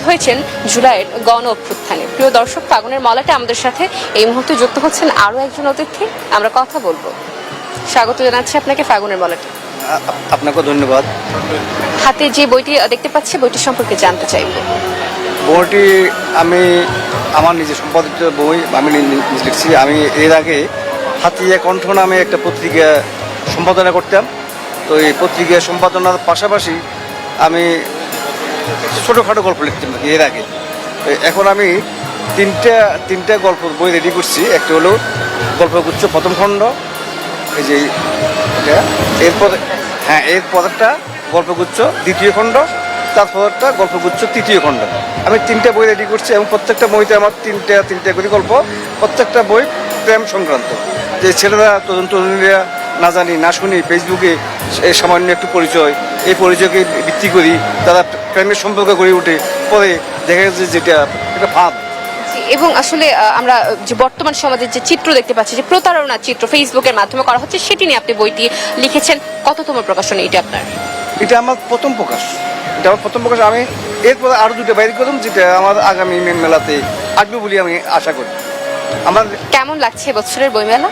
শহীদ হয়েছেন জুলাইয়ের গণ অভ্যুত্থানে। প্রিয় দর্শক ফাগুনের মলাটে আমাদের সাথে এই মুহূর্তে যুক্ত হচ্ছেন আরও একজন অতিথি। আমরা কথা বলব। স্বাগত জানাচ্ছি আপনাকে ফাগুনের মলাটে। আপনাকে ধন্যবাদ। হাতে যে বইটি দেখতে পাচ্ছি বইটি সম্পর্কে জানতে চাইব। বইটি আমি আমার নিজে সম্পাদিত বই আমি লিখছি। আমি এর আগে হাতিয়া কণ্ঠ নামে একটা পত্রিকা সম্পাদনা করতাম। তো এই পত্রিকা সম্পাদনার পাশাপাশি আমি ছোটোখাটো গল্প লিখতাম এর আগে। এখন আমি তিনটা তিনটা গল্প বই রেডি করছি। একটা হলো গল্পগুচ্ছ প্রথম খণ্ড, এই যে এটা। এরপর হ্যাঁ এরপর একটা গল্পগুচ্ছ দ্বিতীয় খণ্ড, তারপরটা গল্পগুচ্ছ তৃতীয় খণ্ড। আমি তিনটা বই রেডি করছি এবং প্রত্যেকটা বইতে আমার তিনটা তিনটা করে গল্প, প্রত্যেকটা বই প্রেম সংক্রান্ত। যে ছেলেরা তরুণ তরুণীরা না জানি না শুনি ফেসবুকে সামান্য একটু পরিচয়। এই পরিচয়কে ভিত্তি করি তারা প্রেমের সম্পর্ক গড়ে ওঠে। পরে দেখা যাচ্ছে যেটা একটা ফাঁদ এবং আসলে আমরা যে বর্তমান সমাজের যে চিত্র দেখতে পাচ্ছি যে প্রতারণার চিত্র ফেসবুকের মাধ্যমে করা হচ্ছে সেটি নিয়ে আপনি বইটি লিখেছেন। কততম প্রকাশনী এটি আপনার? এটা আমার প্রথম প্রকাশ। এটা আমার প্রথম প্রকাশ। আমি এরপর আরও দুটো বাইর করলাম যেটা আমার আগামী মে মেলাতে আসবে বলে আমি আশা করি। আমার কেমন লাগছে বছরের বইমেলা?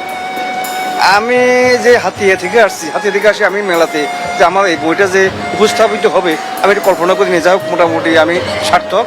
আমি যে হাতিয়া থেকে আসছি, হাতিয়া থেকে আসি আমি মেলাতে, যে আমার এই বইটা যে উপস্থাপিত হবে, আমি একটু কল্পনা করে নিয়ে যাও মোটামুটি আমি সার্থক।